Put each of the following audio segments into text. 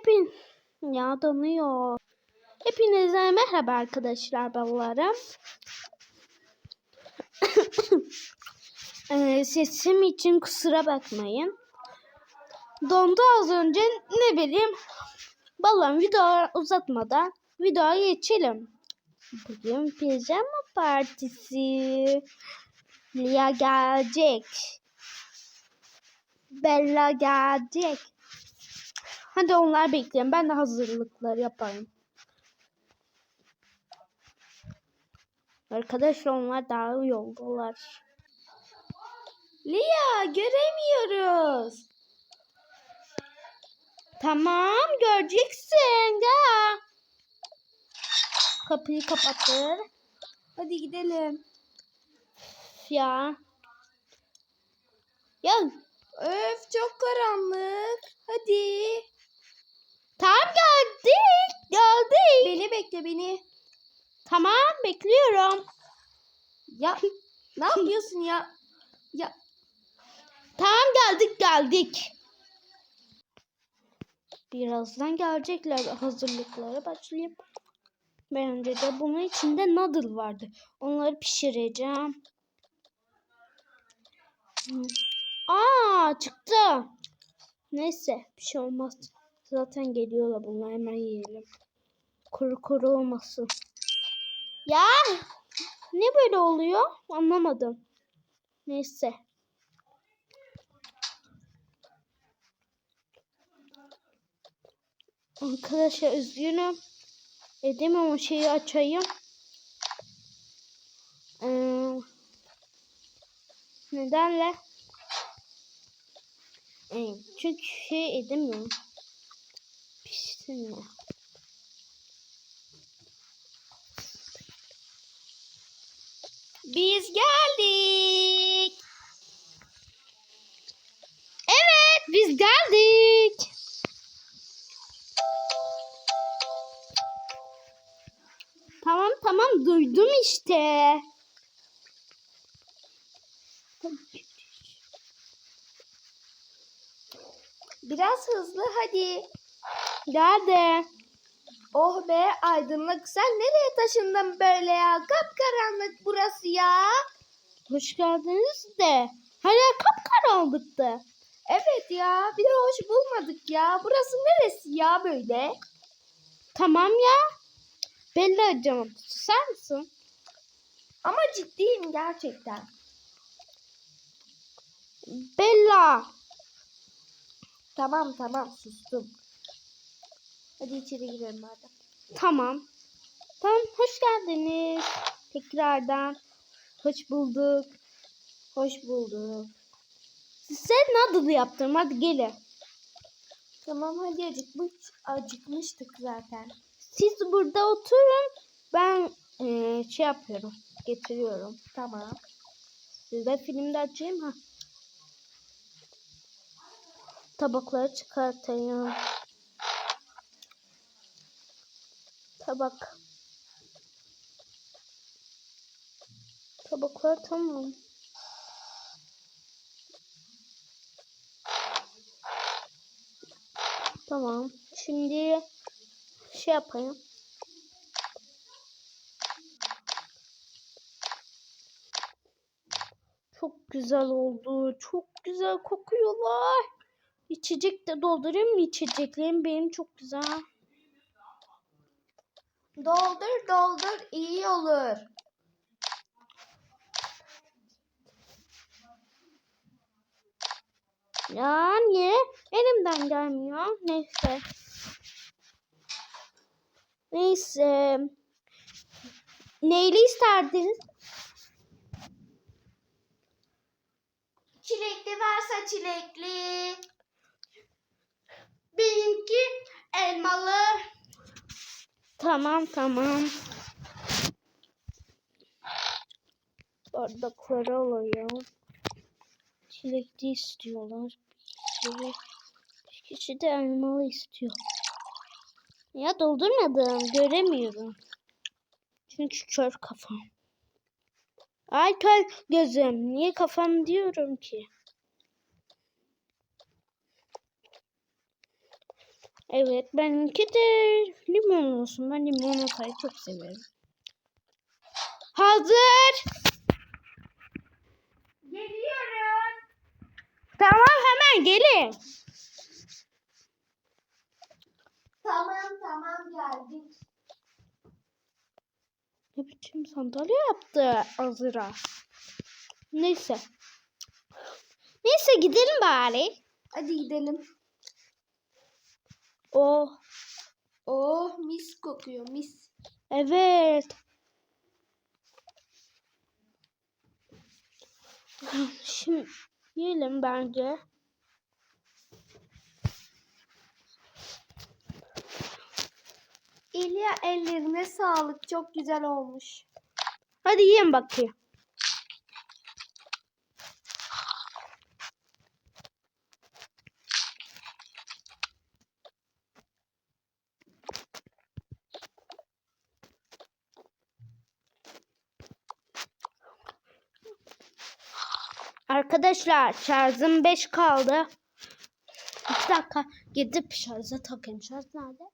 Hepin ya donuyor. Hepinize merhaba arkadaşlar ballarım. Ee, sesim için kusura bakmayın. Dondu az önce ne bileyim. Ballarım video uzatmadan videoya geçelim. Bugün pijama partisi. Lia gelecek. Bella gelecek. Hadi onlar bekleyin. Ben de hazırlıkları yaparım. Arkadaşlar onlar daha yoldalar. Lia göremiyoruz. Tamam göreceksin. Gel. Kapıyı kapatır. Hadi gidelim. Ya. Ya Öf çok karanlık. Hadi. Tamam geldik. Geldik. Beni bekle beni. Tamam bekliyorum. Ya ne yapıyorsun ya? Ya Tamam geldik geldik. Birazdan gelecekler. Hazırlıklara başlayayım. Ben önce de bunun içinde noodle vardı. Onları pişireceğim. Aa çıktı. Neyse bir şey olmaz. Zaten geliyorlar bunlar hemen yiyelim. Kuru kuru olmasın. Ya ne böyle oluyor? Anlamadım. Neyse. Arkadaşlar üzgünüm. Edemem o şeyi açayım. Ee, nedenle? Ee, çünkü şey edemiyorum. Mi? biz geldik. Evet biz geldik. Tamam tamam duydum işte. Biraz hızlı hadi. Nerede? Oh be aydınlık. Sen nereye taşındın böyle ya? Kapkaranlık burası ya. Hoş geldiniz de. Hala kapkaranlıktı. Evet ya. Bir de hoş bulmadık ya. Burası neresi ya böyle? Tamam ya. Bella canım susar mısın? Ama ciddiyim gerçekten. Bella. Tamam tamam sustum. Hadi içeri girelim madem. Tamam. Tamam hoş geldiniz. Tekrardan. Hoş bulduk. Hoş bulduk. Size noodle yaptım hadi gelin. Tamam hadi acıkmış, acıkmıştık zaten. Siz burada oturun. Ben eee, şey yapıyorum. Getiriyorum. Tamam. Size filmde açayım ha. Tabakları çıkartayım. Tabak. Tabaklar tamam. Tamam. Şimdi şey yapayım. Çok güzel oldu. Çok güzel kokuyorlar. İçecek de doldurayım mı içeceklerim? Benim çok güzel. Doldur doldur iyi olur. Ya niye? Elimden gelmiyor. Neyse. Neyse. Neyli isterdiniz? Çilekli varsa çilekli. Benimki elmalı. Tamam tamam. Bardakları alayım. Çilekli istiyorlar. Bir kişi, de elmalı istiyor. Ya doldurmadım. Göremiyorum. Çünkü kör kafam. Ay kör gözüm. Niye kafam diyorum ki? Evet benimki de limon olsun. Ben limonatayı çok severim. Hazır. Geliyorum. Tamam hemen gelin. Tamam tamam geldik. Ne biçim sandalye yaptı Azra. Neyse. Neyse gidelim bari. Hadi gidelim. Oh Oh mis kokuyor mis. evet. Şimdi yiyelim bence. İlya ellerine sağlık. Çok güzel olmuş. Hadi yiyin bakayım. Arkadaşlar şarjım 5 kaldı. Bir dakika gidip şarja takayım. Şarj nerede?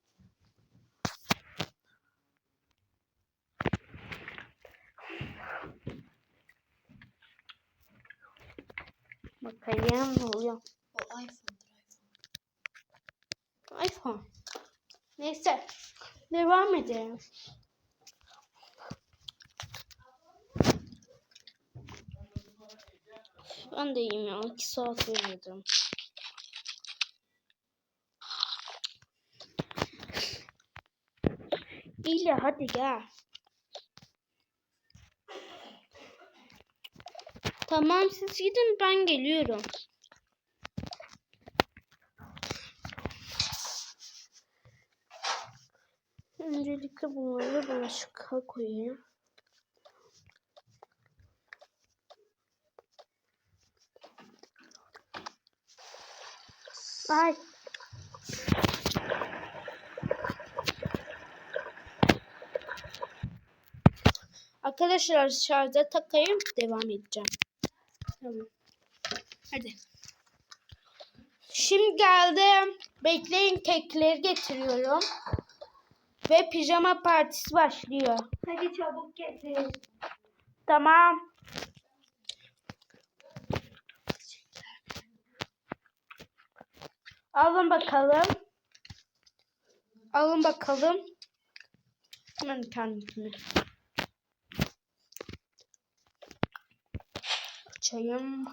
Bakayım ne oluyor. O iPhone. iPhone. Neyse. Devam edelim. Ben de yiyeyim ya. 2 saat yemedim. İyi hadi gel. Tamam siz gidin ben geliyorum. Öncelikle bunları bulaşığa koyayım. Ay. Arkadaşlar şarja takayım devam edeceğim. Tamam. Hadi. Şimdi geldim. Bekleyin kekleri getiriyorum. Ve pijama partisi başlıyor. Hadi çabuk getir. Tamam. Alın bakalım. Alın bakalım. Hemen kendimi. Açayım.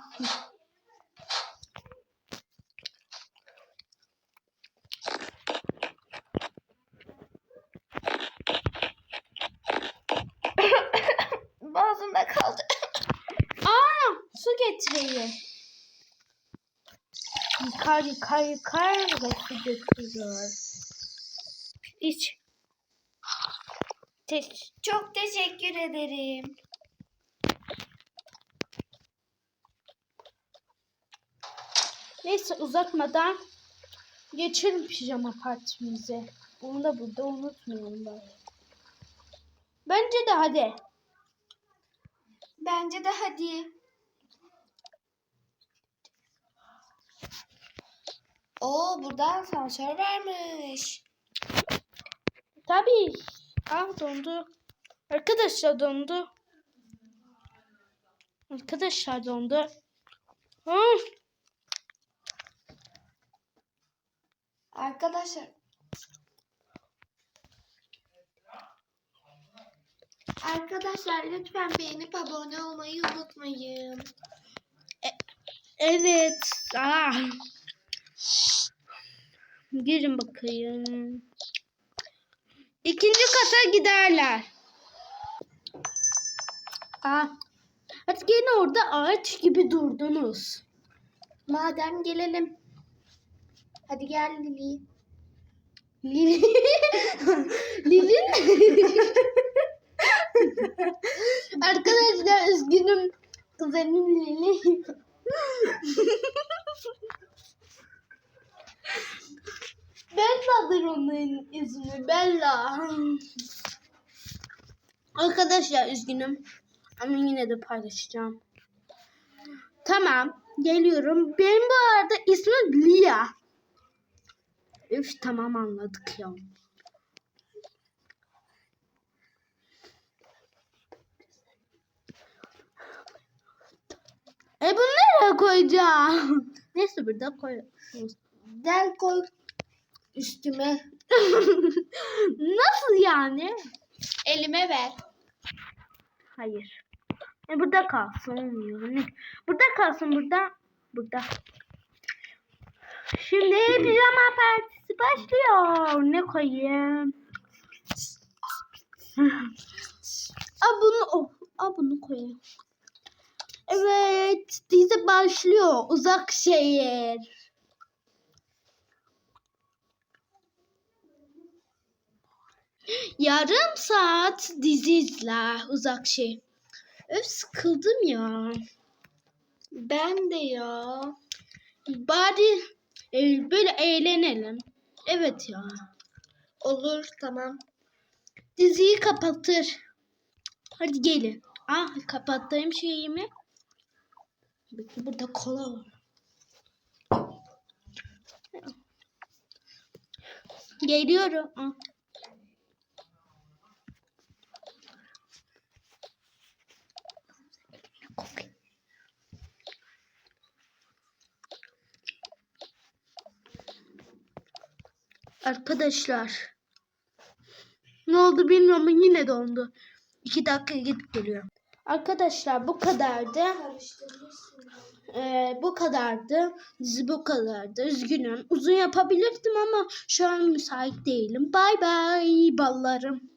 Boğazımda kaldı. Aa, su getireyim. Yıkar yıkar yıkar ve su götürüyor. İç. Teş. Çok teşekkür ederim. Neyse uzatmadan geçelim pijama partimize. Bunu da burada unutmayalım bari. Bence de hadi. Bence de hadi. Oo burada asansör varmış. Tabii. Ah dondu. Arkadaşlar dondu. Arkadaşlar dondu. Hı. Arkadaşlar. Arkadaşlar lütfen beğenip abone olmayı unutmayın. Evet. Ah. Girin bakayım. İkinci kata giderler. Ah. Hadi gene orada ağaç gibi durdunuz. Madem gelelim. Hadi gel Lili. Lili. Lili Arkadaşlar üzgünüm. Kuzenim Lili. Bella'dır onun ismi. Bella. Arkadaşlar üzgünüm. Ama yine de paylaşacağım. Tamam. Geliyorum. Benim bu arada ismim Lia. Üf tamam anladık ya. E bunu nereye koyacağım? Neyse burada koy. Gel koy üstüme. Nasıl yani? Elime ver. Hayır. E burada kalsın olmuyor. Burada kalsın burada. Burada. Şimdi pijama partisi başlıyor. Ne koyayım? Aa bunu oh, aa bunu koyayım. Evet, dizi başlıyor. Uzak şehir. Yarım saat dizi izle uzak şey. Öf sıkıldım ya. Ben de ya. Bari e, böyle eğlenelim. Evet ya. Olur tamam. Diziyi kapatır. Hadi gelin. Ah kapattığım şeyimi. Bekle burada kola var. Geliyorum. Ah. Arkadaşlar. Ne oldu bilmiyorum ama yine dondu. İki dakika gidip geliyor. Arkadaşlar bu kadardı. Ee, bu kadardı. Dizi bu kadardı. Üzgünüm. Uzun yapabilirdim ama şu an müsait değilim. Bay bay ballarım.